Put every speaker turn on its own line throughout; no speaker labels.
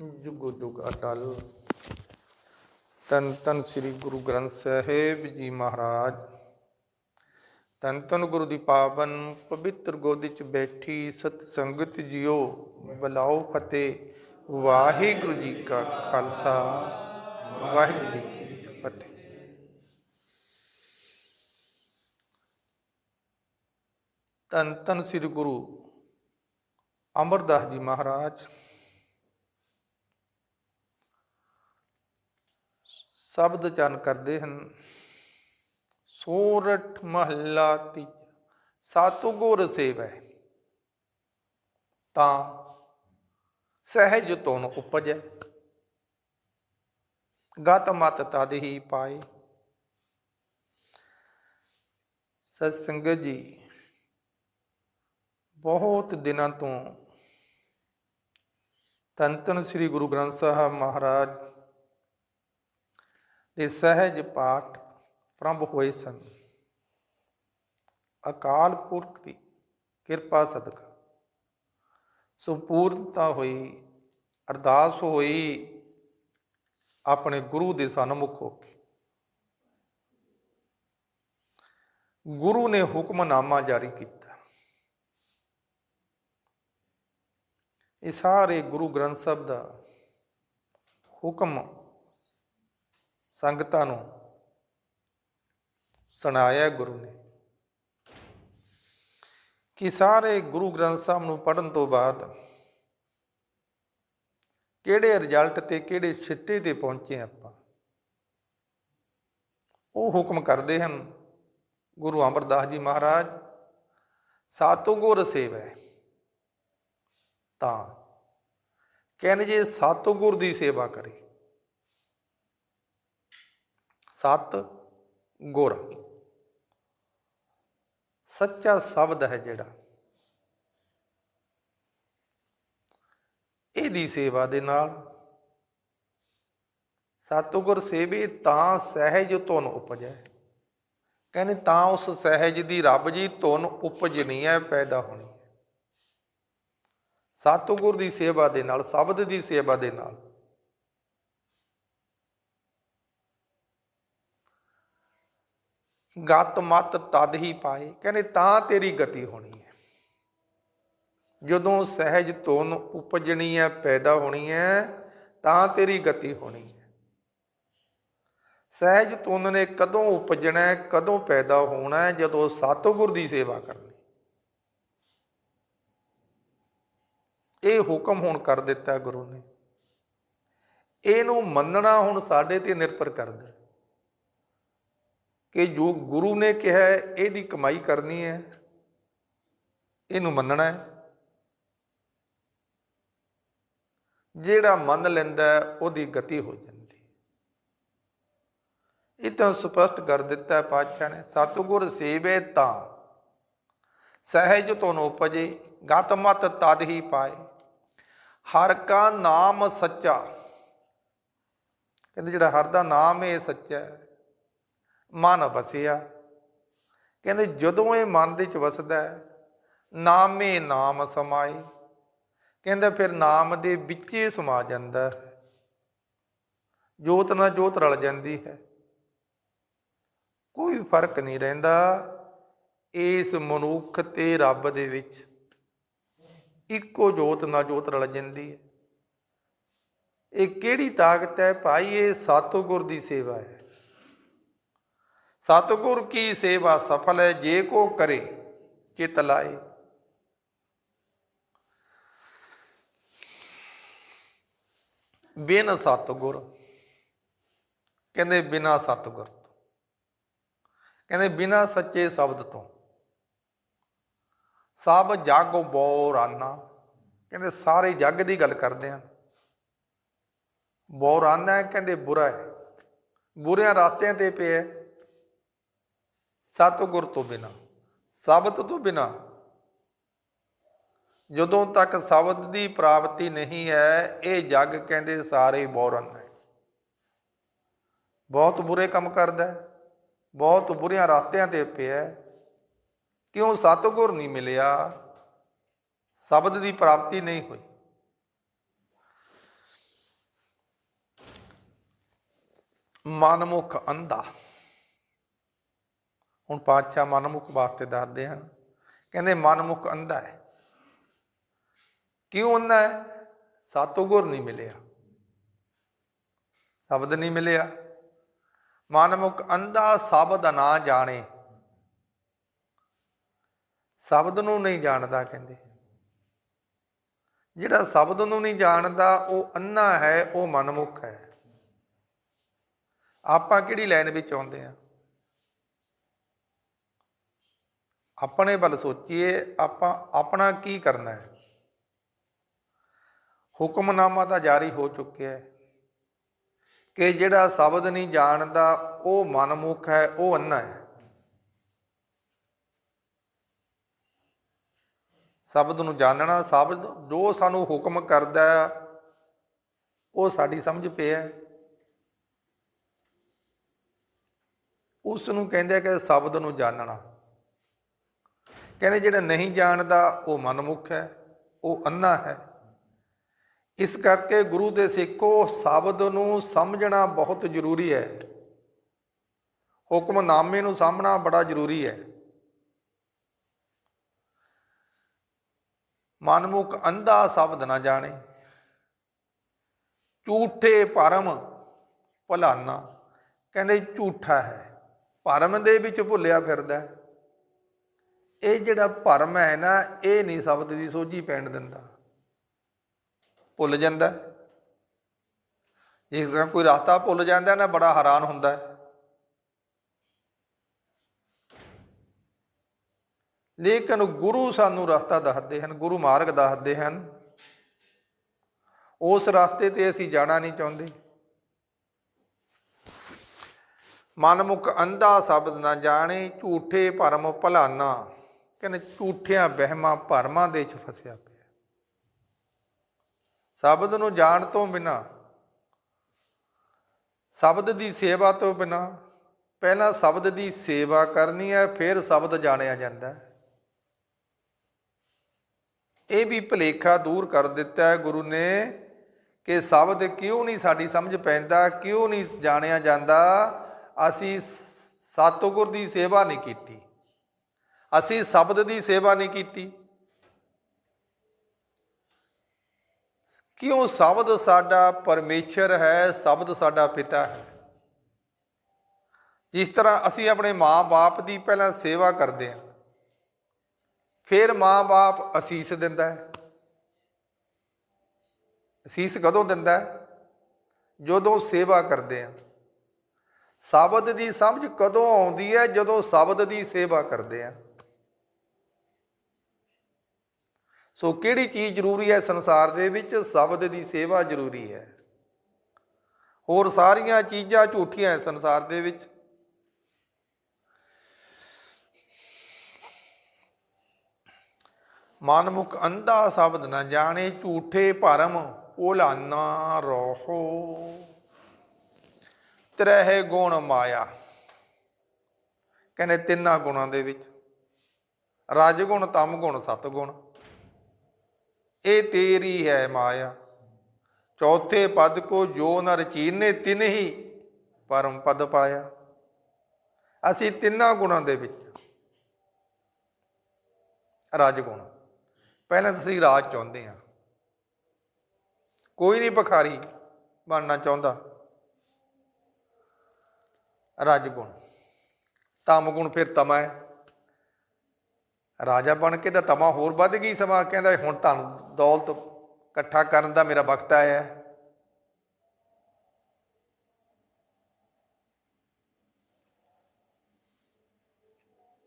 ਜੁਗੋ ਜੁਗ ਅਟਲ ਤਨ ਤਨ ਸ੍ਰੀ ਗੁਰੂ ਗ੍ਰੰਥ ਸਾਹਿਬ ਜੀ ਮਹਾਰਾਜ। ਤਨ ਤਨ ਗੁਰੂ ਦੀ ਪਾਵਨ ਪਵਿੱਤਰ ਗੋਦੀ ਚ ਬੈਠੀ ਸਤ ਸੰਗਤ ਜਿਓ, ਬਲਾਓ ਫਤਿਹ। ਵਾਹਿਗੁਰੂ ਜੀ ਕਾ ਖਾਲਸਾ, ਵਾਹਿਗੁਰੂ ਜੀ ਕੀ ਫਤਿਹ। ਤਨ ਤਨ ਸ੍ਰੀ ਗੁਰੂ ਅਮਰਦਾਸ ਜੀ ਮਹਾਰਾਜ। ਸ਼ਬਦ ਚਨ ਕਰਦੇ ਹਨ। ਸੋਰਠ ਮਹੱਲਾ ਤੀ ਸਾਤੂ ਸੇਵੈ। ਤਾਂ ਸਹਿਜ ਤੋਂ ਉਪਜੈ, ਗਤ ਮਤ ਤਦ ਹੀ ਪਾਏ। ਸਤ ਸੰਗਤ ਜੀ, ਬਹੁਤ ਦਿਨਾਂ ਤੋਂ ਤਨ ਤਨ ਸ੍ਰੀ ਗੁਰੂ ਗ੍ਰੰਥ ਸਾਹਿਬ ਮਹਾਰਾਜ ਦੇ ਸਹਿਜ ਪਾਠ ਪ੍ਰੰਭ ਹੋਏ ਸਨ। ਅਕਾਲ ਪੁਰਖ ਦੀ ਕਿਰਪਾ ਸਦਕਾ। ਸੰਪੂਰਨਤਾ ਹੋਈ, ਅਰਦਾਸ ਹੋਈ, ਆਪਣੇ ਗੁਰੂ ਦੇ ਸਨਮੁਖ ਹੋ ਕੇ। ਗੁਰੂ ਨੇ ਹੁਕਮਨਾਮਾ ਜਾਰੀ ਕੀਤਾ। ਇਹ ਸਾਰੇ ਗੁਰੂ ਗ੍ਰੰਥ ਸਾਹਿਬ ਦਾ ਹੁਕਮ ਸੰਗਤਾਂ ਨੂੰ ਸੁਣਾਇਆ ਗੁਰੂ ਨੇ ਕਿ ਸਾਰੇ ਗੁਰੂ ਗ੍ਰੰਥ ਸਾਹਿਬ ਨੂੰ ਪੜਨ ਤੋਂ ਬਾਅਦ ਕਿਹੜੇ ਰਿਜ਼ਲਟ ਤੇ ਕਿਹੜੇ ਛਿੱਟੇ ਤੇ ਪਹੁੰਚੇ ਆਪਾਂ? ਉਹ ਹੁਕਮ ਕਰਦੇ ਹਨ ਗੁਰੂ ਅਮਰਦਾਸ ਜੀ ਮਹਾਰਾਜ ਸਾਤੋ ਗੁਰ ਸੇਵਾ। ਤਾਂ ਕਹਿੰਦੇ ਜੇ ਸਾਤੋ ਗੁਰ ਦੀ ਸੇਵਾ ਕਰੇ ਸਤ ਗੁਰ। ਸੱਚਾ ਸ਼ਬਦ ਹੈ ਜਿਹੜਾ। ਇਹਦੀ ਸੇਵਾ ਦੇ ਨਾਲ ਸਤਿਗੁਰ ਸੇਵੇ ਤਾਂ ਸਹਿਜ ਧੁਨ ਉਪਜੈ। ਕਹਿੰਦੇ ਤਾਂ ਉਸ ਸਹਿਜ ਦੀ ਰੱਬ ਜੀ ਧੁਨ ਉਪਜਣੀ ਹੈ, ਪੈਦਾ ਹੋਣੀ ਹੈ। ਸਤਿਗੁਰ ਦੀ ਸੇਵਾ ਦੇ ਨਾਲ, ਸ਼ਬਦ ਦੀ ਸੇਵਾ ਦੇ ਨਾਲ ਗਤ ਮਤ ਤਦ ਹੀ ਪਾਏ। ਕਹਿੰਦੇ ਤਾਂ ਤੇਰੀ ਗਤੀ ਹੋਣੀ ਹੈ। ਜਦੋਂ ਸਹਿਜ ਧੁਨ ਉਪਜਣੀ ਹੈ, ਪੈਦਾ ਹੋਣੀ ਹੈ, ਤਾਂ ਤੇਰੀ ਗਤੀ ਹੋਣੀ ਹੈ। ਸਹਿਜ ਧੁਨ ਨੇ ਕਦੋਂ ਉਪਜਣਾ ਹੈ, ਕਦੋਂ ਪੈਦਾ ਹੋਣਾ ਹੈ, ਜਦੋਂ ਸਤਿਗੁਰ ਦੀ ਸੇਵਾ ਕਰਨੀ ਇਹ ਹੁਕਮ ਹੁਣ ਕਰ ਦਿੱਤਾ ਗੁਰੂ ਨੇ। ਇਹਨੂੰ ਮੰਨਣਾ ਹੁਣ ਸਾਡੇ ਤੇ ਨਿਰਭਰ ਕਰਦਾ ਕਿ ਜੋ ਗੁਰੂ ਨੇ ਕਿਹਾ ਹੈ, ਇਹਦੀ ਕਮਾਈ ਕਰਨੀ ਹੈ ਇਹਨੂੰ ਮੰਨਣਾ ਹੈ। ਜਿਹੜਾ ਮੰਨ ਲੈਂਦਾ ਉਹਦੀ ਗਤੀ ਹੋ ਜਾਂਦੀ ਇਹ ਤਾਂ ਸਪਸ਼ਟ ਕਰ ਦਿੱਤਾ ਪਾਤਸ਼ਾਹ ਨੇ ਸਤਿਗੁਰ ਸੇਵੇ ਤਾਂ ਸਹਿਜ ਤੁਹਾਨੂੰ ਉਪਜੇ ਗਤ ਮਤ ਤਦ ਹੀ ਪਾਏ। ਹਰ ਕਾ ਨਾਮ ਸੱਚਾ ਕਹਿੰਦੇ ਜਿਹੜਾ ਹਰ ਦਾ ਨਾਮ ਹੈ ਇਹ ਸੱਚਾ ਹੈ। ਮਨ ਵਸਿਆ। ਕਹਿੰਦੇ ਜਦੋਂ ਇਹ ਮਨ ਦੇ ਵਿੱਚ ਵਸਦਾ ਹੈ, ਨਾਮੇ ਨਾਮ ਸਮਾਏ ਕਹਿੰਦਾ ਫਿਰ ਨਾਮ ਦੇ ਵਿੱਚ ਹੀ ਸਮਾ ਜਾਂਦਾ ਹੈ। ਜੋਤ ਨਾਲ ਜੋਤ ਰਲ ਜਾਂਦੀ ਹੈ। ਕੋਈ ਫ਼ਰਕ ਨਹੀਂ ਰਹਿੰਦਾ ਇਸ ਮਨੁੱਖ ਤੇ ਰੱਬ ਦੇ ਵਿੱਚ। ਇੱਕੋ ਜੋਤ ਨਾਲ ਜੋਤ ਰਲ ਜਾਂਦੀ ਹੈ। ਇਹ ਕਿਹੜੀ ਤਾਕਤ ਹੈ ਭਾਈ? ਇਹ ਸਤਿਗੁਰ ਦੀ ਸੇਵਾ ਹੈ। ਸਤਿਗੁਰ ਕੀ ਸੇਵਾ ਸਫਲ ਹੈ, ਜੇ ਕੋ ਕਰੇ, ਚਿਤ ਲਾਏ। ਬਿਨ ਸਤਿਗੁਰ, ਕਹਿੰਦੇ ਬਿਨਾ ਸਤਿਗੁਰ ਤੋਂ। ਕਹਿੰਦੇ ਬਿਨਾ ਸੱਚੇ ਸ਼ਬਦ ਤੋਂ। ਸਭ ਜਗ ਬੋਰਾਨਾ ਕਹਿੰਦੇ ਸਾਰੇ ਜੱਗ ਦੀ ਗੱਲ ਕਰਦੇ ਹਨ। ਬੋਰਾਨਾ ਹੈ, ਕਹਿੰਦੇ ਬੁਰਾ ਹੈ। ਬੁਰਿਆਂ ਰਾਤਿਆਂ ਤੇ ਪਿਆ ਸਤਿਗੁਰ ਤੋਂ ਬਿਨਾ ਸ਼ਬਦ ਤੋਂ ਬਿਨਾ। ਜਦੋਂ ਤੱਕ ਸ਼ਬਦ ਦੀ ਪ੍ਰਾਪਤੀ ਨਹੀਂ ਹੈ, ਇਹ ਜੱਗ ਕਹਿੰਦੇ ਸਾਰੇ ਬੋਰਨ ਹੈ ਬਹੁਤ ਬੁਰੇ ਕੰਮ ਕਰਦਾ ਬਹੁਤ ਬੁਰੀਆਂ ਰਾਤਿਆਂ ਤੇ ਪਿਆ ਕਿਉਂ ਸਤਿਗੁਰ ਨਹੀਂ ਮਿਲਿਆ? ਸ਼ਬਦ ਦੀ ਪ੍ਰਾਪਤੀ ਨਹੀਂ ਹੋਈ। ਮਨਮੁਖ ਅੰਧਾ। ਹੁਣ ਪਾਤਸ਼ਾਹ ਮਨਮੁਖ ਵਾਸਤੇ ਦੱਸਦੇ ਹਨ। ਕਹਿੰਦੇ, ਮਨਮੁਖ ਅੰਧਾ ਹੈ। ਕਿਉਂ ਅੰਧਾ ਹੈ? ਸਾਤੋਂ ਗੁਰ ਨਹੀਂ ਮਿਲਿਆ। ਸ਼ਬਦ ਨਹੀਂ ਮਿਲਿਆ। ਮਨਮੁਖ ਅੰਧਾ ਸ਼ਬਦ ਨਾ ਜਾਣੇ। ਸ਼ਬਦ ਨੂੰ ਨਹੀਂ ਜਾਣਦਾ ਕਹਿੰਦੇ। ਜਿਹੜਾ ਸ਼ਬਦ ਨੂੰ ਨਹੀਂ ਜਾਣਦਾ, ਉਹ ਅੰਨਾ ਹੈ, ਉਹ ਮਨਮੁਖ ਹੈ। ਆਪਾਂ ਕਿਹੜੀ ਲਾਈਨ ਵਿੱਚ ਆਉਂਦੇ ਆ ਆਪਣੇ ਵੱਲ ਸੋਚੀਏ, ਆਪਾਂ ਆਪਣਾ ਕੀ ਕਰਨਾ ਹੈ? ਹੁਕਮਨਾਮਾ ਤਾਂ ਜਾਰੀ ਹੋ ਚੁੱਕਿਆ ਹੈ ਕਿ ਜਿਹੜਾ ਸ਼ਬਦ ਨਹੀਂ ਜਾਣਦਾ, ਉਹ ਮਨਮੁਖ ਹੈ, ਉਹ ਅੰਨਾ ਹੈ। ਸ਼ਬਦ ਨੂੰ ਜਾਣਨਾ, ਸ਼ਬਦ ਜੋ ਸਾਨੂੰ ਹੁਕਮ ਕਰਦਾ ਉਹ ਸਾਡੀ ਸਮਝ ਪਿਆ ਹੈ। ਉਸ ਨੂੰ ਕਹਿੰਦੇ ਕਿ ਸ਼ਬਦ ਨੂੰ ਜਾਣਨਾ। ਕਹਿੰਦੇ ਜਿਹੜਾ ਨਹੀਂ ਜਾਣਦਾ ਉਹ ਮਨਮੁਖ ਹੈ, ਉਹ ਅੰਨਾ ਹੈ। ਇਸ ਕਰਕੇ ਗੁਰੂ ਦੇ ਸਿੱਖੋ ਸ਼ਬਦ ਨੂੰ ਸਮਝਣਾ ਬਹੁਤ ਜ਼ਰੂਰੀ ਹੈ। ਹੁਕਮਨਾਮੇ ਨੂੰ ਸਾਹਮਣਾ ਬੜਾ ਜ਼ਰੂਰੀ ਹੈ। ਮਨਮੁਖ ਅੰਧਾ ਸ਼ਬਦ ਨਾ ਜਾਣੇ। ਝੂਠੇ ਭਰਮ ਭਲਾਨਾ। ਕਹਿੰਦੇ ਝੂਠਾ ਹੈ। ਭਰਮ ਦੇ ਵਿੱਚ ਭੁੱਲਿਆ ਫਿਰਦਾ ਹੈ। ਇਹ ਜਿਹੜਾ ਭਰਮ ਹੈ ਨਾ, ਇਹ ਨਹੀਂ ਸ਼ਬਦ ਦੀ ਸੋਝੀ ਪੈਣ ਦਿੰਦਾ। ਭੁੱਲ ਜਾਂਦਾ ਜਿਸ ਤਰ੍ਹਾਂ ਕੋਈ ਰਸਤਾ ਭੁੱਲ ਜਾਂਦਾ, ਨਾ ਬੜਾ ਹੈਰਾਨ ਹੁੰਦਾ ਹੈ। ਲੇਕਿਨ ਗੁਰੂ ਸਾਨੂੰ ਰਸਤਾ ਦੱਸਦੇ ਹਨ, ਗੁਰੂ ਮਾਰਗ ਦੱਸਦੇ ਹਨ। ਉਸ ਰਸਤੇ ਤੇ ਅਸੀਂ ਜਾਣਾ ਨਹੀਂ ਚਾਹੁੰਦੇ। ਮਨਮੁਖ ਅੰਧਾ ਸ਼ਬਦ ਨਾ ਜਾਣੇ, ਝੂਠੇ ਭਰਮ ਭਲਾਨਾ। ਕਹਿੰਦੇ ਝੂਠਿਆਂ, ਵਹਿਮਾਂ, ਭਰਮਾਂ ਦੇ ਚ ਫਸਿਆ ਪਿਆ। ਸ਼ਬਦ ਨੂੰ ਜਾਣ ਤੋਂ ਬਿਨਾ, ਸ਼ਬਦ ਦੀ ਸੇਵਾ ਤੋਂ ਬਿਨਾ, ਪਹਿਲਾਂ ਸ਼ਬਦ ਦੀ ਸੇਵਾ ਕਰਨੀ ਹੈ, ਫਿਰ ਸ਼ਬਦ ਜਾਣਿਆ ਜਾਂਦਾ ਹੈ। ਇਹ ਵੀ ਭਲੇਖਾ ਦੂਰ ਕਰ ਦਿੱਤਾ ਹੈ ਗੁਰੂ ਨੇ ਕਿ ਸ਼ਬਦ ਕਿਉਂ ਨਹੀਂ ਸਾਡੀ ਸਮਝ ਪੈਂਦਾ, ਕਿਉਂ ਨਹੀਂ ਜਾਣਿਆ ਜਾਂਦਾ। ਅਸੀਂ ਸਤਿਗੁਰ ਦੀ ਸੇਵਾ ਨਹੀਂ ਕੀਤੀ। ਅਸੀਂ ਸ਼ਬਦ ਦੀ ਸੇਵਾ ਨਹੀਂ ਕੀਤੀ। ਕਿਉਂ ਸ਼ਬਦ ਸਾਡਾ ਪਰਮੇਸ਼ਰ ਹੈ, ਸ਼ਬਦ ਸਾਡਾ ਪਿਤਾ ਹੈ। ਜਿਸ ਤਰ੍ਹਾਂ ਅਸੀਂ ਆਪਣੇ ਮਾਂ-ਬਾਪ ਦੀ ਪਹਿਲਾਂ ਸੇਵਾ ਕਰਦੇ ਹਾਂ, ਫਿਰ ਮਾਂ-ਬਾਪ ਅਸੀਸ ਦਿੰਦਾ ਹੈ। ਅਸੀਸ ਕਦੋਂ ਦਿੰਦਾ ਹੈ? ਜਦੋਂ ਸੇਵਾ ਕਰਦੇ ਹਾਂ। ਸ਼ਬਦ ਦੀ ਸਮਝ ਕਦੋਂ ਆਉਂਦੀ ਹੈ? ਜਦੋਂ ਸ਼ਬਦ ਦੀ ਸੇਵਾ ਕਰਦੇ ਹਾਂ। ਸੋ ਕਿਹੜੀ ਚੀਜ਼ ਜ਼ਰੂਰੀ ਹੈ? ਸੰਸਾਰ ਦੇ ਵਿੱਚ ਸ਼ਬਦ ਦੀ ਸੇਵਾ ਜ਼ਰੂਰੀ ਹੈ। ਹੋਰ ਸਾਰੀਆਂ ਚੀਜ਼ਾਂ ਝੂਠੀਆਂ ਹੈ ਸੰਸਾਰ ਦੇ ਵਿੱਚ। ਮਨਮੁਖ ਅੰਧਾ ਸ਼ਬਦ ਨਾ ਜਾਣੇ, ਝੂਠੇ ਭਰਮ ਭੁਲਾਨਾ ਰੋਹੋ। ਤਰਹਿ ਗੁਣ ਮਾਇਆ। ਕਹਿੰਦੇ ਤਿੰਨਾਂ ਗੁਣਾਂ ਦੇ ਵਿੱਚ। ਰਜ ਗੁਣ ਤਮ ਗੁਣ ਸਤ ਗੁਣ ਇਹ ਤੇਰੀ ਹੈ ਮਾਇਆ। ਚੌਥੇ ਪਦ ਕੋ ਜੋ ਨਰ ਚੀਨੇ, ਤਿਨ ਹੀ ਪਰਮ ਪਦ ਪਾਇਆ। ਅਸੀਂ ਤਿੰਨਾਂ ਗੁਣਾਂ ਦੇ ਵਿੱਚ ਰਾਜ ਗੁਣ ਪਹਿਲਾਂ ਤੁਸੀਂ ਰਾਜ ਚਾਹੁੰਦੇ ਹਾਂ। ਕੋਈ ਨਹੀਂ ਭਖਾਰੀ ਬਣਨਾ ਚਾਹੁੰਦਾ। ਰਜ ਗੁਣ ਤਮ ਗੁਣ ਫਿਰ ਤਮਾ ਹੈ। ਰਾਜਾ ਬਣ ਕੇ ਤਾਂ ਤਮਾ ਹੋਰ ਵੱਧ ਗਈ ਸਮਾਂ, ਕਹਿੰਦਾ ਹੁਣ ਤੁਹਾਨੂੰ ਦੌਲਤ ਇਕੱਠਾ ਕਰਨ ਦਾ ਮੇਰਾ ਵਕਤ ਆਇਆ ਹੈ।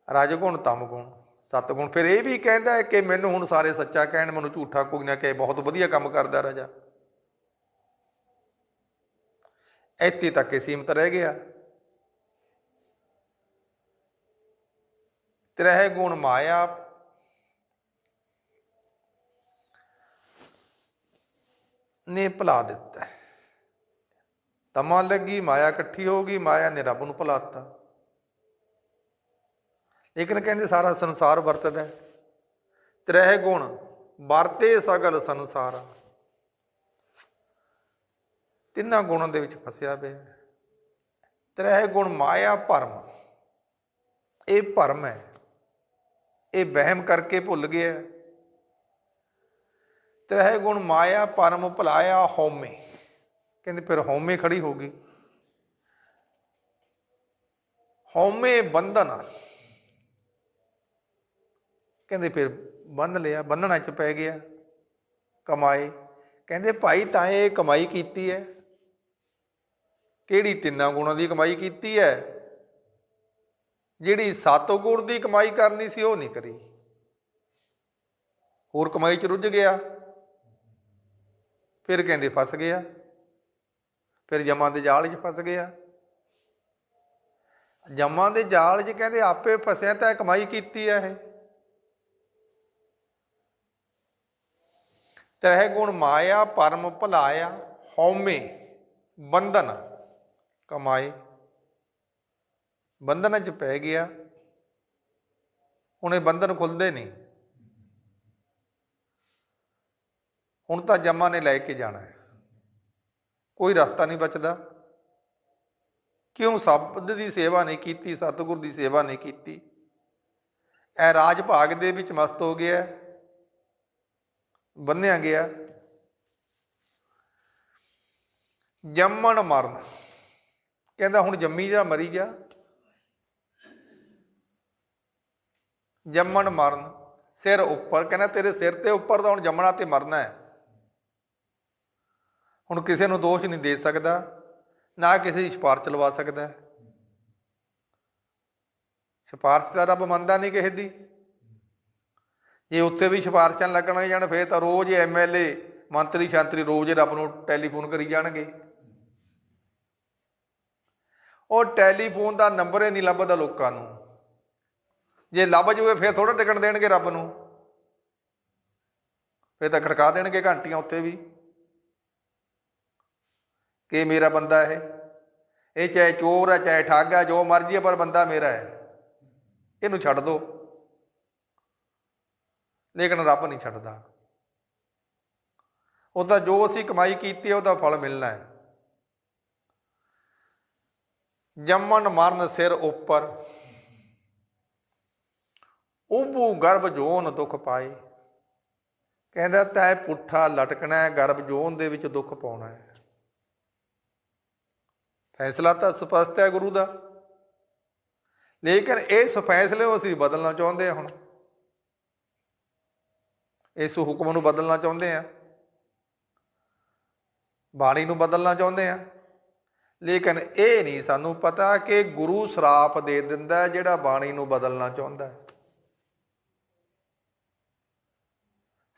ਰਜ ਗੁਣ ਤਮ ਗੁਣ ਗੁਣ ਫਿਰ ਇਹ ਵੀ ਕਹਿੰਦਾ ਹੈ ਕਿ ਮੈਨੂੰ ਹੁਣ ਸਾਰੇ ਸੱਚਾ ਕਹਿਣ, ਮੈਨੂੰ ਝੂਠਾ ਕੋਈ ਨਾ ਕਹੇ, ਬਹੁਤ ਵਧੀਆ ਕੰਮ ਕਰਦਾ ਰਾਜਾ। ਇੱਥੇ ਤੱਕ ਹੀ ਸੀਮਤ ਰਹਿ ਗਿਆ। ਤ੍ਰਹਿ ਗੁਣ ਮਾਇਆ। ਨੇ ਭੁਲਾ ਦਿੱਤਾ। ਤਮਾ ਲੱਗੀ, ਮਾਇਆ ਇਕੱਠੀ ਹੋ ਗਈ, ਮਾਇਆ ਨੇ ਰੱਬ ਨੂੰ ਭੁਲਾਤਾ। ਲੇਕਿਨ ਕਹਿੰਦੇ ਸਾਰਾ ਸੰਸਾਰ ਵਰਤਦਾ ਤ੍ਰਹਿ ਗੁਣ ਵਰਤੇ ਸਗਲ ਸੰਸਾਰ। ਤਿੰਨਾਂ ਗੁਣਾਂ ਦੇ ਵਿੱਚ ਫਸਿਆ ਪਿਆ ਤ੍ਰਹਿ ਗੁਣ ਮਾਇਆ, ਭਰਮ। ਇਹ ਭਰਮ ਹੈ। ਇਹ ਵਹਿਮ ਕਰਕੇ ਭੁੱਲ ਗਿਆ। ਤ੍ਰਹਿ ਗੁਣ ਮਾਇਆ ਪਰਮ ਭੁਲਾਇਆ ਹਉਮੈ। ਕਹਿੰਦੇ ਫਿਰ ਹਉਮੈ ਖੜੀ ਹੋ ਗਈ। ਹਉਮੈ ਬੰਧਨ ਕਹਿੰਦੇ ਫਿਰ ਬੰਨ ਲਿਆ, ਬੰਨਣਾ ਚ ਪੈ ਗਿਆ ਕਮਾਏ। ਕਹਿੰਦੇ ਭਾਈ ਤਾਂ ਇਹ ਕਮਾਈ ਕੀਤੀ ਹੈ ਕਿਹੜੀ ਤਿੰਨਾਂ ਗੁਣਾਂ ਦੀ ਕਮਾਈ ਕੀਤੀ ਹੈ ਜਿਹੜੀ ਸਾਤੋ ਗੁਣ ਦੀ ਕਮਾਈ ਕਰਨੀ ਸੀ ਉਹ ਨਹੀਂ ਕਰੀ। ਹੋਰ ਕਮਾਈ ਚ ਰੁੱਝ ਗਿਆ। ਫਿਰ ਕਹਿੰਦੇ ਫਸ ਗਿਆ। ਫਿਰ ਜਮਾਂ ਦੇ ਜਾਲ 'ਚ ਫਸ ਗਿਆ। ਜਮਾਂ ਦੇ ਜਾਲ 'ਚ ਕਹਿੰਦੇ ਆਪੇ ਫਸਿਆ ਤਾਂ ਕਮਾਈ ਕੀਤੀ ਹੈ ਇਹ। ਤ੍ਰਹਿ ਗੁਣ ਮਾਇਆ, ਪਰਮ ਭਲਾਇਆ, ਹਉਮੈ ਬੰਧਨ ਕਮਾਏ। ਬੰਧਨ 'ਚ ਪੈ ਗਿਆ, ਹੁਣ ਇਹ ਬੰਧਨ ਖੁੱਲਦੇ ਨਹੀਂ। ਹੁਣ ਤਾਂ ਜਮਾ ਨੇ ਲੈ ਕੇ ਜਾਣਾ ਹੈ। ਕੋਈ ਰਸਤਾ ਨਹੀਂ ਬਚਦਾ। ਕਿਉਂ ਸ਼ਬਦ ਦੀ ਸੇਵਾ ਨਹੀਂ ਕੀਤੀ, ਸਤਿਗੁਰ ਦੀ ਸੇਵਾ ਨਹੀਂ ਕੀਤੀ? ਇਹ ਰਾਜ ਭਾਗ ਦੇ ਵਿੱਚ ਮਸਤ ਹੋ ਗਿਆ ਬੰਨਿਆ ਗਿਆ। ਜੰਮਣ ਮਰਨ। ਕਹਿੰਦਾ ਹੁਣ ਜੰਮੀ ਜਾ, ਮਰੀ ਜਾ। ਜੰਮਣ ਮਰਨ, ਸਿਰ ਉੱਪਰ, ਕਹਿੰਦਾ ਤੇਰੇ ਸਿਰ ਤੇ ਉੱਪਰ ਤਾਂ ਹੁਣ ਜੰਮਣਾ ਤੇ ਮਰਨਾ ਹੈ। ਹੁਣ ਕਿਸੇ ਨੂੰ ਦੋਸ਼ ਨਹੀਂ ਦੇ ਸਕਦਾ, ਨਾ ਕਿਸੇ ਦੀ ਸਿਫਾਰਸ਼ ਲਵਾ ਸਕਦਾ ਹੈ। ਸਿਫਾਰਸ਼ ਤਾਂ ਰੱਬ ਮੰਨਦਾ ਨਹੀਂ ਕਿਸੇ ਦੀ। ਜੇ ਉੱਥੇ ਵੀ ਸਿਫਾਰਸ਼ਾਂ ਲੱਗਣ ਜਾਣ, ਫੇਰ ਤਾਂ ਰੋਜ਼ ਐਮਐਲਏ ਮੰਤਰੀ ਸ਼ਾਂਤਰੀ ਰੋਜ਼ ਰੱਬ ਨੂੰ ਟੈਲੀਫੋਨ ਕਰੀ ਜਾਣਗੇ। ਉਹ ਟੈਲੀਫੋਨ ਦਾ ਨੰਬਰ ਹੀ ਨਹੀਂ ਲੱਭਦਾ ਲੋਕਾਂ ਨੂੰ। ਜੇ ਲੱਭ ਜੂਵੇ ਫਿਰ ਥੋੜਾ ਟਿਕਣ ਦੇਣਗੇ ਰੱਬ ਨੂੰ। ਫੇਰ ਤਾਂ ਖੜਕਾ ਦੇਣਗੇ ਘੰਟੀਆਂ ਉੱਤੇ ਵੀ। ਕਿ ਮੇਰਾ ਬੰਦਾ ਇਹ? ਇਹ ਚਾਹੇ ਚੋਰ ਹੈ ਚਾਹੇ ਠੱਗ ਹੈ ਜੋ ਮਰਜ਼ੀ ਹੈ ਪਰ ਬੰਦਾ ਮੇਰਾ ਹੈ। ਇਹਨੂੰ ਛੱਡ ਦੋ। ਲੇਕਿਨ ਰੱਬ ਨਹੀਂ ਛੱਡਦਾ। ਉਹਦਾ ਜੋ ਅਸੀਂ ਕਮਾਈ ਕੀਤੀ ਹੈ ਉਹਦਾ ਫਲ ਮਿਲਣਾ ਹੈ। ਜੰਮਣ ਮਰਨ ਸਿਰ ਉੱਪਰ। ਉਭੂ ਗਰਭ ਜੋਨ ਦੁੱਖ ਪਾਏ। ਕਹਿੰਦਾ ਤੈ ਪੁੱਠਾ ਲਟਕਣਾ ਹੈ, ਗਰਭ ਜੋਨ ਦੇ ਵਿੱਚ ਦੁੱਖ ਪਾਉਣਾ ਹੈ। ਫੈਸਲਾ ਤਾਂ ਸਪਸ਼ਟ ਹੈ ਗੁਰੂ ਦਾ। ਲੇਕਿਨ ਇਸ ਫੈਸਲੇ ਨੂੰ ਅਸੀਂ ਬਦਲਣਾ ਚਾਹੁੰਦੇ ਹਾਂ ਹੁਣ। ਇਸ ਹੁਕਮ ਨੂੰ ਬਦਲਣਾ ਚਾਹੁੰਦੇ ਹਾਂ। ਬਾਣੀ ਨੂੰ ਬਦਲਣਾ ਚਾਹੁੰਦੇ ਹਾਂ। ਲੇਕਿਨ ਇਹ ਨਹੀਂ ਸਾਨੂੰ ਪਤਾ ਕਿ ਗੁਰੂ ਸਰਾਪ ਦੇ ਦਿੰਦਾ ਜਿਹੜਾ ਬਾਣੀ ਨੂੰ ਬਦਲਣਾ ਚਾਹੁੰਦਾ ਹੈ।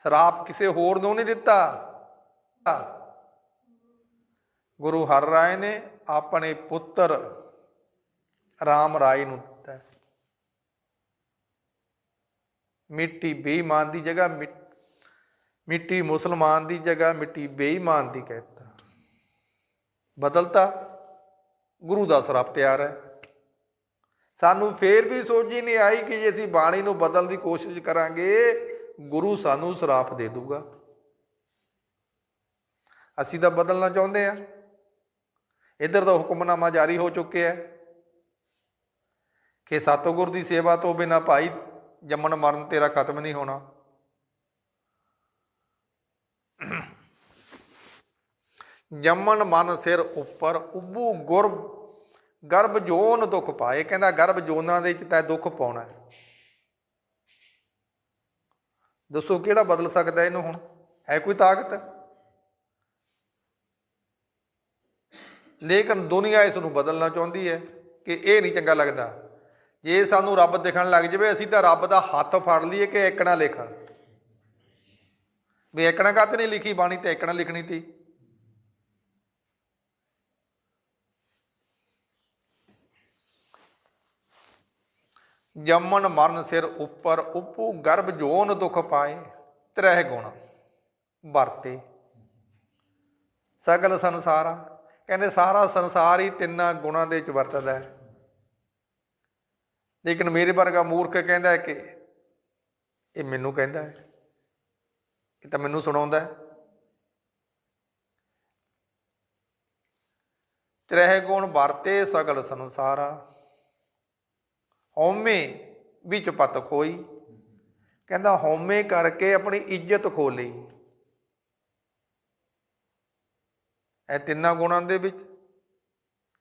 ਸਰਾਪ ਕਿਸੇ ਹੋਰ ਨੂੰ ਨਹੀਂ ਦਿੱਤਾ। ਗੁਰੂ ਹਰ ਰਾਏ ਨੇ ਆਪਣੇ ਪੁੱਤਰ ਰਾਮ ਰਾਏ ਨੂੰ ਦਿੱਤਾ। ਮਿੱਟੀ ਬੇਈਮਾਨ ਦੀ ਜਗ੍ਹਾ ਮਿ- ਮਿੱਟੀ ਮੁਸਲਮਾਨ ਦੀ ਜਗ੍ਹਾ ਮਿੱਟੀ ਬੇਈਮਾਨ ਦੀ ਕਹਿਤਾ। ਬਦਲਤਾ, ਗੁਰੂ ਦਾ ਸਰਾਪ ਤਿਆਰ ਹੈ। ਸਾਨੂੰ ਫੇਰ ਵੀ ਸੋਝੀ ਨਹੀਂ ਆਈ ਕਿ ਜੇ ਅਸੀਂ ਬਾਣੀ ਨੂੰ ਬਦਲਣ ਦੀ ਕੋਸ਼ਿਸ਼ ਕਰਾਂਗੇ ਗੁਰੂ ਸਾਨੂੰ ਸਰਾਪ ਦੇ ਦੂਗਾ। ਅਸੀਂ ਤਾਂ ਬਦਲਣਾ ਚਾਹੁੰਦੇ ਆ। ਇੱਧਰ ਦਾ ਹੁਕਮਨਾਮਾ ਜਾਰੀ ਹੋ ਚੁੱਕਿਆ ਹੈ ਕਿ ਸਤਿਗੁਰ ਦੀ ਸੇਵਾ ਤੋਂ ਬਿਨਾ ਭਾਈ ਜੰਮਣ ਮਰਨ ਤੇਰਾ ਖਤਮ ਨਹੀਂ ਹੋਣਾ। ਜੰਮਣ ਮਨ ਸਿਰ ਉੱਪਰ ਉਬੂ ਗੁਰ, ਗਰਭ ਜੋਨ ਦੁੱਖ ਪਾਏ। ਕਹਿੰਦਾ ਗਰਭ ਜੋਨਾਂ ਦੇ ਵਿੱਚ ਤੈ ਦੁੱਖ ਪਾਉਣਾ। ਹੈ ਦੱਸੋ ਕਿਹੜਾ ਬਦਲ ਸਕਦਾ ਇਹਨੂੰ ਹੁਣ? ਹੈ ਕੋਈ ਤਾਕਤ? ਲੇਕਿਨ ਦੁਨੀਆ ਇਸ ਨੂੰ ਬਦਲਣਾ ਚਾਹੁੰਦੀ ਹੈ ਕਿ ਇਹ ਨਹੀਂ ਚੰਗਾ ਲੱਗਦਾ। ਜੇ ਸਾਨੂੰ ਰੱਬ ਦਿਖਣ ਲੱਗ ਜਾਵੇ, ਅਸੀਂ ਤਾਂ ਰੱਬ ਦਾ ਹੱਥ ਫੜ ਲਈਏ ਕਿ ਇੱਕ ਨਾ ਲਿਖ। ਵੀ ਇੱਕ ਨਾ ਕੱਤ ਨਹੀਂ ਲਿਖੀ ਬਾਣੀ ਤੇ ਨਾ ਲਿਖਣੀ ਤੀ? ਜੰਮਨ ਮਰਨ ਸਿਰ ਉੱਪਰ ਉਪੂ ਗਰਭ ਜੋਨ ਦੁਖ ਪਾਏ, ਤ੍ਰਹਿ ਗੁਣ ਵਰਤੇ। ਸਗਲ ਸੰਸਾਰਾ, ਕਹਿੰਦੇ ਸਾਰਾ ਸੰਸਾਰ ਹੀ ਤਿੰਨਾਂ ਗੁਣਾਂ ਦੇ ਵਿੱਚ ਵਰਤਦਾ ਹੈ। ਲੇਕਿਨ ਮੇਰੇ ਵਰਗਾ ਮੂਰਖ ਕਹਿੰਦਾ ਹੈ ਕਿ ਇਹ ਮੈਨੂੰ ਕਹਿੰਦਾ ਹੈ, ਇਹ ਤਾਂ ਮੈਨੂੰ ਸੁਣਾਉਂਦਾ ਹੈ। ਤ੍ਰਹਿ ਗੁਣ ਵਰਤੇ ਸਗਲ ਸੰਸਾਰਾ ਹਉਮੈ ਵਿੱਚ ਪਤ ਖੋਈ। ਕਹਿੰਦਾ ਹਉਮੈ ਕਰਕੇ ਆਪਣੀ ਇੱਜ਼ਤ ਖੋ ਲਈ। ਇਹ ਤਿੰਨਾਂ ਗੁਣਾਂ ਦੇ ਵਿੱਚ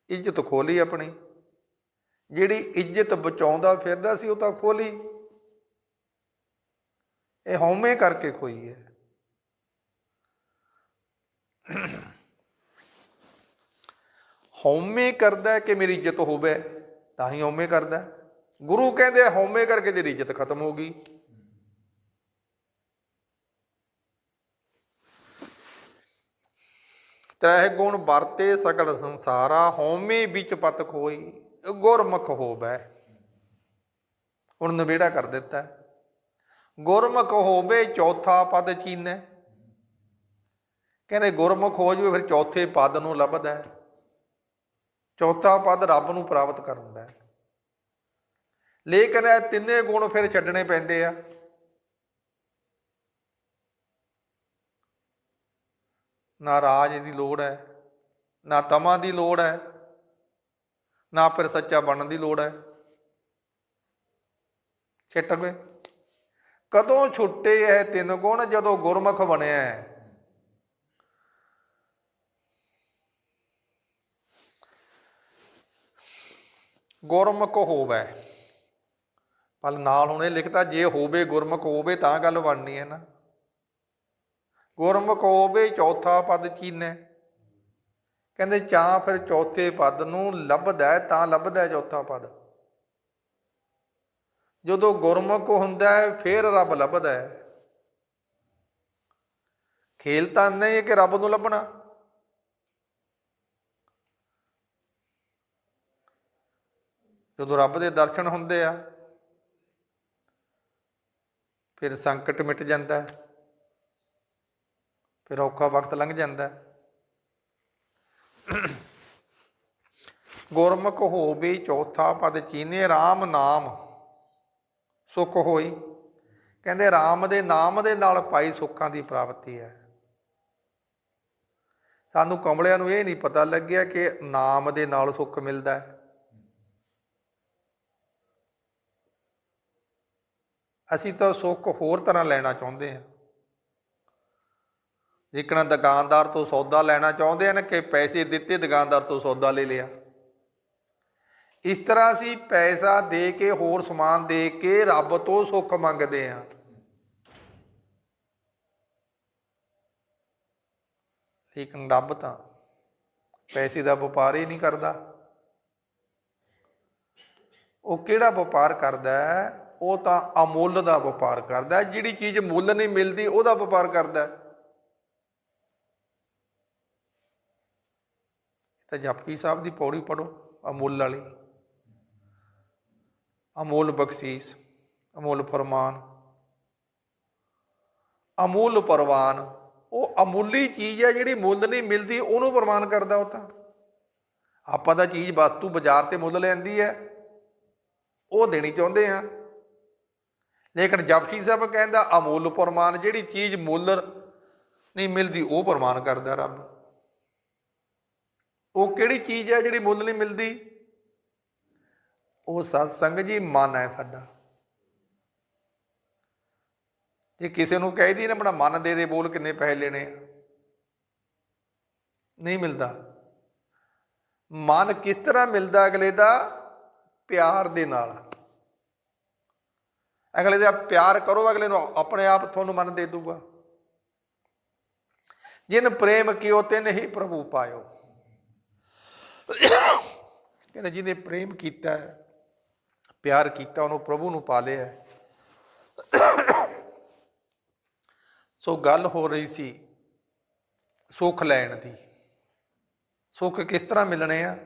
ਇੱਜ਼ਤ ਖੋ ਲਈ ਆਪਣੀ। ਜਿਹੜੀ ਇੱਜ਼ਤ ਬਚਾਉਂਦਾ ਫਿਰਦਾ ਸੀ ਉਹ ਤਾਂ ਖੋ ਲਈ। ਇਹ ਹਉਮੈ ਕਰਕੇ ਖੋਈ ਹੈ। ਹਉਮੈ ਕਰਦਾ ਕਿ ਮੇਰੀ ਇੱਜ਼ਤ ਹੋਵੇ, ਤਾਂ ਹੀ ਹਉਮੈ ਕਰਦਾ ਗੁਰੂ ਕਹਿੰਦੇ ਹਉਮੈ ਕਰਕੇ ਤੇਰੀ ਇੱਜ਼ਤ ਖਤਮ ਹੋ ਗਈ। ਤ੍ਰਹਿ ਗੁਣ ਵਰਤੇ ਸਕਲ ਸੰਸਾਰਾ, ਹਉਮੈ ਵਿੱਚ ਪਤ ਖੋਈ, ਗੁਰਮੁਖ ਹੋਵੇ। ਹੁਣ ਨਵੇੜਾ ਕਰ ਦਿੱਤਾ। ਗੁਰਮੁਖ ਹੋਵੇ, ਚੌਥਾ ਪਦ ਚੀਨੈ। ਕਹਿੰਦੇ ਗੁਰਮੁਖ ਹੋ ਜਵੇ, ਫਿਰ ਚੌਥੇ ਪਦ ਨੂੰ ਲੱਭਦਾ। ਚੌਥਾ ਪਦ ਰੱਬ ਨੂੰ ਪ੍ਰਾਪਤ ਕਰਦਾ ਹੈ ਲੇਕਿਨ ਇਹ ਤਿੰਨੇ ਗੁਣ ਫਿਰ ਛੱਡਣੇ ਪੈਂਦੇ ਆ। ਨਾ ਰਾਜ ਦੀ ਲੋੜ ਹੈ, ਨਾ ਤਮਾ ਦੀ ਲੋੜ ਹੈ, ਨਾ ਫਿਰ ਸੱਚਾ ਬਣਨ ਦੀ ਲੋੜ ਹੈ। ਛੱਟ ਗਏ। ਕਦੋਂ ਛੁੱਟੇ ਇਹ ਤਿੰਨ ਗੁਣ? ਜਦੋਂ ਗੁਰਮੁਖ ਬਣਿਆ ਹੈ। ਗੁਰਮੁਖ ਹੋਵੇ। ਪਰ ਨਾਲ ਹੁਣੇ ਲਿਖਤਾ, ਜੇ ਹੋਵੇ ਗੁਰਮੁਖ ਹੋਵੇ ਤਾਂ ਗੱਲ ਬਣਨੀ ਹੈ ਨਾ। ਗੁਰਮੁਖ ਹੋਵੇ ਚੌਥਾ ਪਦ ਚੀਨੈ। ਕਹਿੰਦੇ ਜਾਂ ਫਿਰ ਚੌਥੇ ਪਦ ਨੂੰ ਲੱਭਦਾ ਤਾਂ ਲੱਭਦਾ ਚੌਥਾ ਪਦ। ਜਦੋਂ ਗੁਰਮੁਖ ਹੁੰਦਾ ਫਿਰ ਰੱਬ ਲੱਭਦਾ ਹੈ। ਖੇਲ ਤਾਂ ਨਹੀਂ ਹੈ ਕਿ ਰੱਬ ਨੂੰ ਲੱਭਣਾ। ਜਦੋਂ ਰੱਬ ਦੇ ਦਰਸ਼ਨ ਹੁੰਦੇ ਆ ਫਿਰ ਸੰਕਟ ਮਿਟ ਜਾਂਦਾ ਹੈ। ਫਿਰ ਔਖਾ ਵਕਤ ਲੰਘ ਜਾਂਦਾ ਹੈ। ਗੁਰਮੁਖ ਹੋਵੇ ਚੌਥਾ ਪਦ ਚੀਨੇ RAM ਨਾਮ ਸੁਖ ਹੋਈ। ਕਹਿੰਦੇ RAM ਦੇ ਨਾਮ ਦੇ ਨਾਲ ਪਾਈ ਸੁੱਖਾਂ ਦੀ ਪ੍ਰਾਪਤੀ ਹੈ। ਸਾਨੂੰ ਕਮਲਿਆਂ ਨੂੰ ਇਹ ਨਹੀਂ ਪਤਾ ਲੱਗਿਆ ਕਿ ਨਾਮ ਦੇ ਨਾਲ ਸੁੱਖ ਮਿਲਦਾ ਹੈ। ਅਸੀਂ ਤਾਂ ਸੁੱਖ ਹੋਰ ਤਰ੍ਹਾਂ ਲੈਣਾ ਚਾਹੁੰਦੇ ਹਾਂ। ਜਿਕਣਾ ਦੁਕਾਨਦਾਰ ਤੋਂ ਸੌਦਾ ਲੈਣਾ ਚਾਹੁੰਦੇ ਹਨ ਕਿ ਪੈਸੇ ਦਿੱਤੇ ਦੁਕਾਨਦਾਰ ਤੋਂ ਸੌਦਾ ਲੈ ਲਿਆ। ਇਸ ਤਰ੍ਹਾਂ ਅਸੀਂ ਪੈਸਾ ਦੇ ਕੇ ਹੋਰ ਸਮਾਨ ਦੇ ਕੇ ਰੱਬ ਤੋਂ ਸੁੱਖ ਮੰਗਦੇ ਹਾਂ। ਲੇਕਿਨ ਰੱਬ ਤਾਂ ਪੈਸੇ ਦਾ ਵਪਾਰ ਹੀ ਨਹੀਂ ਕਰਦਾ। ਉਹ ਕਿਹੜਾ ਵਪਾਰ ਕਰਦਾ ਹੈ? ਉਹ ਤਾਂ ਅਮੁੱਲ ਦਾ ਵਪਾਰ ਕਰਦਾ ਜਿਹੜੀ ਚੀਜ਼ ਮੁੱਲ ਨਹੀਂ ਮਿਲਦੀ, ਉਹਦਾ ਵਪਾਰ ਕਰਦਾ ਤਾਂ ਜਪਜੀ ਸਾਹਿਬ ਦੀ ਪੌੜੀ ਪੜੋ ਅਮੁੱਲ ਵਾਲੀ। ਅਮੁੱਲ ਬਖਸ਼ੀਸ, ਅਮੁੱਲ ਫਰਮਾਨ। ਅਮੁੱਲ ਪਰਵਾਨ, ਉਹ ਅਮੁੱਲੀ ਚੀਜ਼ ਹੈ, ਜਿਹੜੀ ਮੁੱਲ ਨਹੀਂ ਮਿਲਦੀ, ਉਹਨੂੰ ਪ੍ਰਮਾਨ ਕਰਦਾ ਉਹ ਤਾਂ। ਆਪਾਂ ਤਾਂ ਚੀਜ਼ ਵਸਤੂ ਬਾਜ਼ਾਰ ਤੇ ਮੁੱਲ ਲੈਂਦੀ ਹੈ। ਉਹ ਦੇਣੀ ਚਾਹੁੰਦੇ ਆ ਲੇਕਿਨ ਜਪਜੀ ਸਾਹਿਬ ਕਹਿੰਦਾ, ਅਮੁੱਲ ਪ੍ਰਮਾਨ ਜਿਹੜੀ ਚੀਜ਼ ਮੁੱਲ ਨਹੀਂ ਮਿਲਦੀ, ਉਹ ਪ੍ਰਮਾਨ ਕਰਦਾ ਰੱਬ। ਉਹ ਕਿਹੜੀ ਚੀਜ਼ ਹੈ ਜਿਹੜੀ ਮੁੱਲ ਨਹੀਂ ਮਿਲਦੀ? ਉਹ ਸਤਸੰਗ ਜੀ, ਮਨ ਹੈ ਸਾਡਾ। ਜੇ ਕਿਸੇ ਨੂੰ ਕਹਿ ਕਹਿਦੀ ਨਾ ਬੜਾ ਮਨ ਦੇ ਦੇ ਬੋਲ ਕਿੰਨੇ ਪੈਸੇ ਲੈਣੇ ਆ। ਨਹੀਂ ਮਿਲਦਾ। ਮਨ ਕਿਸ ਤਰ੍ਹਾਂ ਮਿਲਦਾ ਅਗਲੇ ਦਾ? ਪਿਆਰ ਦੇ ਨਾਲ। ਅਗਲੇ ਦਾ ਪਿਆਰ ਕਰੋ, ਅਗਲੇ ਨੂੰ ਆਪਣੇ ਆਪ ਤੁਹਾਨੂੰ ਮਨ ਦੇ ਦੂਗਾ। ਜਿਨ ਪ੍ਰੇਮ ਕੀਓ, ਤਿਨ ਹੀ ਪ੍ਰਭੂ ਪਾਇਓ। ਕਹਿੰਦੇ ਜਿਹਨੇ ਪ੍ਰੇਮ ਕੀਤਾ, ਪਿਆਰ ਕੀਤਾ, ਉਹਨੂੰ ਪ੍ਰਭੂ ਨੂੰ ਪਾ ਲਿਆ। ਸੋ ਗੱਲ ਹੋ ਰਹੀ ਸੀ ਸੁੱਖ ਲੈਣ ਦੀ। ਸੁੱਖ ਕਿਸ ਤਰ੍ਹਾਂ ਮਿਲਣੇ ਆ?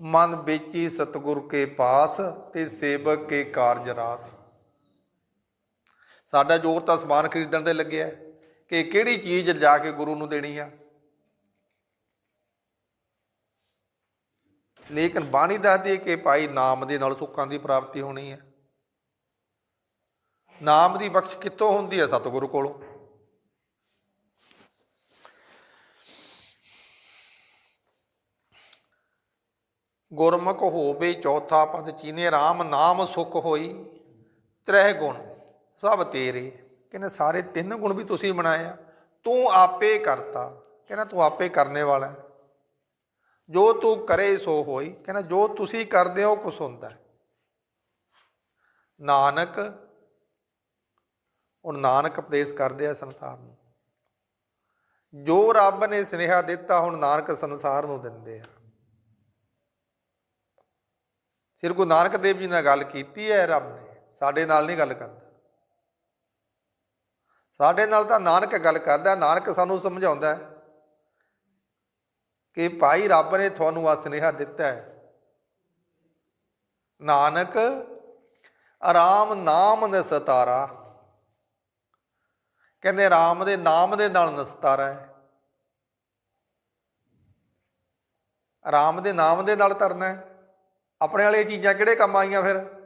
ਮਨ ਵੇਚੀ ਸਤਗੁਰ ਕੇ ਪਾਸ ਤੇ ਸੇਵਕ ਕੇ ਕਾਰਜ ਰਾਸ। ਸਾਡਾ ਜੋਰ ਤਾਂ ਸਮਾਨ ਖਰੀਦਣ ਦੇ ਲੱਗਿਆ ਕਿ ਕਿਹੜੀ ਚੀਜ਼ ਜਾ ਕੇ ਗੁਰੂ ਨੂੰ ਦੇਣੀ ਆ? ਲੇਕਿਨ ਬਾਣੀ ਦੱਸਦੀ ਹੈ ਕਿ ਭਾਈ ਨਾਮ ਦੇ ਨਾਲ ਸੁੱਖਾਂ ਦੀ ਪ੍ਰਾਪਤੀ ਹੋਣੀ ਹੈ ਨਾਮ ਦੀ ਬਖਸ਼ ਕਿੱਥੋਂ ਹੁੰਦੀ ਹੈ ਸਤਿਗੁਰੂ ਕੋਲੋਂ? ਗੁਰਮੁਖ ਹੋਵੇ ਚੌਥਾ ਪਦ ਚੀਨੇ RAM ਨਾਮ ਸੁਖ ਹੋਈ, ਤ੍ਰਹਿ ਗੁਣ। ਸਭ ਤੇਰੇ। ਕਹਿੰਦਾ, ਸਾਰੇ ਤਿੰਨ ਗੁਣ ਵੀ ਤੁਸੀਂ ਬਣਾਇਆ ਤੂੰ ਆਪੇ ਕਰਤਾ। ਕਹਿੰਦਾ, ਤੂੰ ਆਪੇ ਕਰਨੇ ਵਾਲਾ ਜੋ ਤੂੰ ਕਰੇ, ਸੋ ਹੋਈ। ਕਹਿੰਦਾ, ਜੋ ਤੁਸੀਂ ਕਰਦੇ ਹੋ, ਕੁਛ ਹੁੰਦਾ ਨਾਨਕ, ਹੁਣ ਨਾਨਕ ਉਪਦੇਸ਼ ਕਰਦੇ ਆ ਸੰਸਾਰ ਨੂੰ। ਜੋ ਰੱਬ ਨੇ ਸੁਨੇਹਾ ਦਿੱਤਾ, ਹੁਣ ਨਾਨਕ ਸੰਸਾਰ ਨੂੰ ਦਿੰਦੇ ਆ। ਸਿਰ ਗੁਰੂ ਨਾਨਕ ਦੇਵ ਜੀ ਨਾਲ ਗੱਲ ਕੀਤੀ ਹੈ ਰੱਬ ਨੇ। ਸਾਡੇ ਨਾਲ ਨਹੀਂ ਗੱਲ ਕਰਦਾ। ਸਾਡੇ ਨਾਲ ਤਾਂ ਨਾਨਕ ਗੱਲ ਕਰਦਾ, ਨਾਨਕ ਸਾਨੂੰ ਸਮਝਾਉਂਦਾ ਕਿ ਭਾਈ ਰੱਬ ਨੇ ਤੁਹਾਨੂੰ ਆ ਸੁਨੇਹਾ ਦਿੱਤਾ ਹੈ। ਨਾਨਕ, ਆਰਾਮ ਨਾਮ ਨਸਤਾਰਾ ਕਹਿੰਦੇ ਰਾਮ ਦੇ ਨਾਮ ਦੇ ਨਾਲ ਨਸਤਾਰਾ ਹੈ। ਰਾਮ ਦੇ ਨਾਮ ਦੇ ਨਾਲ ਤਰਨਾ ਹੈ। ਆਪਣੇ ਵਾਲੇ ਚੀਜ਼ਾਂ ਕਿਹੜੇ ਕੰਮ ਆਈਆਂ ਫਿਰ?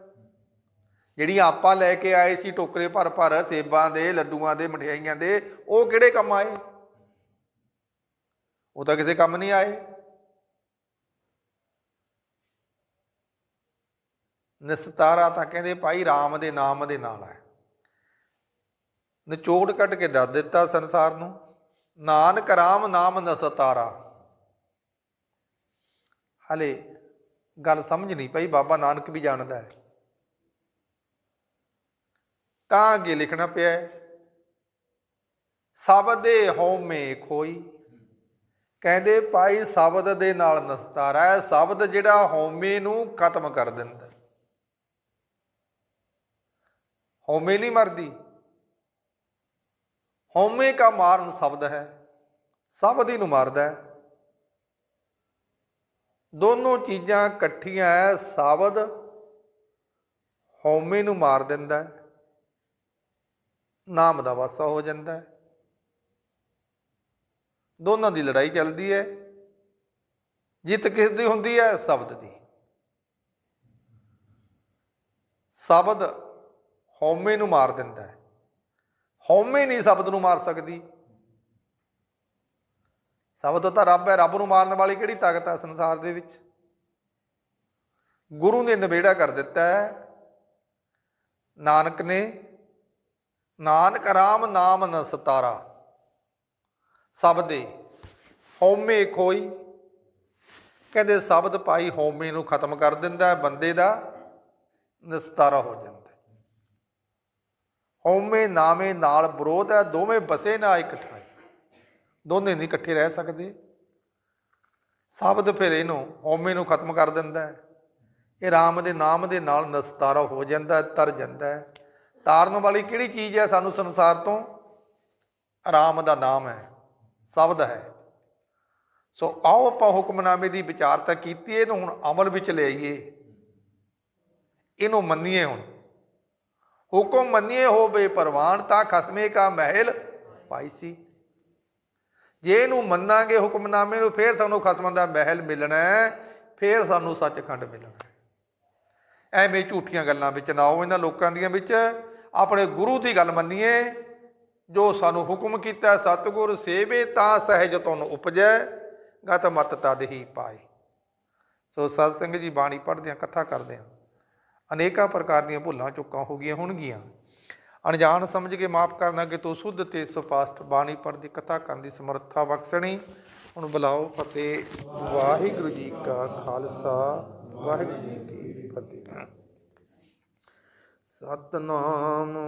ਜਿਹੜੀਆਂ ਆਪਾਂ ਲੈ ਕੇ ਆਏ ਸੀ ਟੋਕਰੇ ਭਰ ਭਰ, ਸੇਬਾਂ ਦੇ, ਲੱਡੂਆਂ ਦੇ, ਮਠਿਆਈਆਂ ਦੇ, ਉਹ ਕਿਹੜੇ ਕੰਮ ਆਏ? ਉਹ ਤਾਂ ਕਿਸੇ ਕੰਮ ਨਹੀਂ ਆਏ। ਨਸਤਾਰਾ ਤਾਂ ਕਹਿੰਦੇ ਭਾਈ ਰਾਮ ਦੇ ਨਾਮ ਦੇ ਨਾਲ ਹੈ ਨਿਚੋੜ ਕੱਢ ਕੇ ਦੱਸ ਦਿੱਤਾ ਸੰਸਾਰ ਨੂੰ, ਨਾਨਕ ਰਾਮ ਨਾਮ ਨਸਤਾਰਾ। ਹਲੇ ਗੱਲ ਸਮਝ ਨਹੀਂ ਪਈ, ਬਾਬਾ ਨਾਨਕ ਵੀ ਜਾਣਦਾ ਹੈ। ਤਾਂ ਅੱਗੇ ਲਿਖਣਾ ਪਿਆ ਹੈ, ਸ਼ਬਦ ਦੇ ਹਉਮੈ ਖੋਈ। ਕਹਿੰਦੇ ਭਾਈ ਸ਼ਬਦ ਦੇ ਨਾਲ ਨਸਤਾਰਾ ਹੈ, ਸ਼ਬਦ ਜਿਹੜਾ ਹਉਮੈ ਨੂੰ ਖਤਮ ਕਰ ਦਿੰਦਾ ਹੈ। ਹਉਮੈ ਨਹੀਂ ਮਰਦੀ। ਹਉਮੈ ਕਾ ਮਾਰਨ ਸ਼ਬਦ ਹੈ, ਸ਼ਬਦ ਹੀ ਨੂੰ ਮਾਰਦਾ ਹੈ। ਦੋਨੋਂ ਚੀਜ਼ਾਂ ਇਕੱਠੀਆਂ ਹੈ, ਸ਼ਬਦ ਹਉਮੈ ਨੂੰ ਮਾਰ ਦਿੰਦਾ ਹੈ। ਨਾਮ ਦਾ ਵਾਸਾ ਹੋ ਜਾਂਦਾ ਹੈ। ਦੋਨਾਂ ਦੀ ਲੜਾਈ ਚੱਲਦੀ ਹੈ। ਜਿੱਤ ਕਿਸ ਦੀ ਹੁੰਦੀ ਹੈ? ਸ਼ਬਦ ਦੀ। ਸ਼ਬਦ ਹਉਮੈ ਨੂੰ ਮਾਰ ਦਿੰਦਾ ਹੈ। ਹਉਮੈ ਨਹੀਂ ਸ਼ਬਦ ਨੂੰ ਮਾਰ ਸਕਦੀ। ਸ਼ਬਦ ਤਾਂ ਰੱਬ ਹੈ। ਰੱਬ ਨੂੰ ਮਾਰਨ ਵਾਲੀ ਕਿਹੜੀ ਤਾਕਤ ਹੈ ਸੰਸਾਰ ਦੇ ਵਿੱਚ? ਗੁਰੂ ਨੇ ਨਿਬੇੜਾ ਕਰ ਦਿੱਤਾ ਹੈ। ਨਾਨਕ ਨੇ ਨਾਨਕ ਰਾਮ ਨਾਮ ਨ ਸਤਾਰਾ। ਸ਼ਬਦੇ ਹਉਮੈ ਖੋਈ। ਕਹਿੰਦੇ ਸ਼ਬਦ ਪਾਈ ਹਉਮੈ ਨੂੰ ਖਤਮ ਕਰ ਦਿੰਦਾ ਹੈ, ਬੰਦੇ ਦਾ ਨਿਸਤਾਰਾ ਹੋ ਜਾਂਦਾ ਹੈ। ਹਉਮੈ ਨਾਮੇ ਨਾਲ ਵਿਰੋਧ ਹੈ, ਦੋਵੇਂ ਬਸੇ ਨਾ ਇਕਠਾਈ ਦੋਨੇ ਨਹੀਂ ਇਕੱਠੇ ਰਹਿ ਸਕਦੇ। ਸ਼ਬਦ ਫਿਰ ਇਹਨੂੰ ਹਉਮੈ ਨੂੰ ਖਤਮ ਕਰ ਦਿੰਦਾ ਹੈ। ਇਹ ਰਾਮ ਦੇ ਨਾਮ ਦੇ ਨਾਲ ਨਿਸਤਾਰਾ ਹੋ ਜਾਂਦਾ ਹੈ, ਤਰ ਜਾਂਦਾ ਹੈ। ਤਾਰਨ ਵਾਲੀ ਕਿਹੜੀ ਚੀਜ਼ ਹੈ ਸਾਨੂੰ ਸੰਸਾਰ ਤੋਂ? ਆਰਾਮ ਦਾ ਨਾਮ ਹੈ, ਸ਼ਬਦ ਹੈ। ਸੋ ਆਓ ਆਪਾਂ ਹੁਕਮਨਾਮੇ ਦੀ ਵਿਚਾਰਤਾ ਕੀਤੀ, ਇਹਨੂੰ ਹੁਣ ਅਮਲ ਵਿੱਚ ਲਿਆਈਏ। ਇਹਨੂੰ ਮੰਨੀਏ ਹੁਣ। ਹੁਕਮ ਮੰਨੀਏ ਹੋਵੇ, ਪ੍ਰਵਾਨ ਤਾਂ ਖਸਮੇ ਕਾ ਮਹਿਲ ਪਾਈ ਸੀ। ਜੇ ਇਹਨੂੰ ਮੰਨਾਂਗੇ ਹੁਕਮਨਾਮੇ ਨੂੰ, ਫੇਰ ਸਾਨੂੰ ਖਸਮਾਂ ਦਾ ਮਹਿਲ ਮਿਲਣਾ ਹੈ, ਫੇਰ ਸਾਨੂੰ ਸੱਚਖੰਡ ਮਿਲਣਾ ਐਵੇਂ ਝੂਠੀਆਂ ਗੱਲਾਂ ਵਿੱਚ ਨਾ ਆਓ, ਇਹਨਾਂ ਲੋਕਾਂ ਦੀਆਂ ਵਿੱਚ। ਆਪਣੇ ਗੁਰੂ ਦੀ ਗੱਲ ਮੰਨੀਏ, ਜੋ ਸਾਨੂੰ ਹੁਕਮ ਕੀਤਾ, ਸਤਿਗੁਰ ਸੇਵੇ ਤਾਂ ਸਹਿਜ ਤੁਨ ਉਪਜੈ, ਗਤ ਮਤ ਤਦ ਹੀ ਪਾਏ। ਸੋ ਸਤ ਸਿੰਘ ਜੀ, ਬਾਣੀ ਪੜ੍ਹਦੇ ਆ ਕਥਾ ਕਰਦੇ ਆ ਅਨੇਕਾਂ ਪ੍ਰਕਾਰ ਦੀਆਂ ਭੁੱਲਾਂ ਚੁੱਕਾਂ ਹੋ ਗਈਆਂ ਹੋਣਗੀਆਂ। ਅਣਜਾਣ ਸਮਝ ਕੇ ਮਾਫ ਕਰਨਾ ਕਿ ਤੂੰ ਸੁੱਧ ਤੇ ਸੁਪਾਸਟ ਬਾਣੀ ਪੜ੍ਹਦੀ, ਕਥਾ ਕਰਨ ਦੀ ਸਮਰੱਥਾ ਬਖਸ਼ਣੀ। ਹੁਣ ਬੁਲਾਓ ਫਤਿਹ। ਵਾਹਿਗੁਰੂ ਜੀ ਕਾ ਖਾਲਸਾ, ਵਾਹਿਗੁਰੂ ਜੀ ਕੀ ਫਤਿਹ। ਸਤਨਾਮ।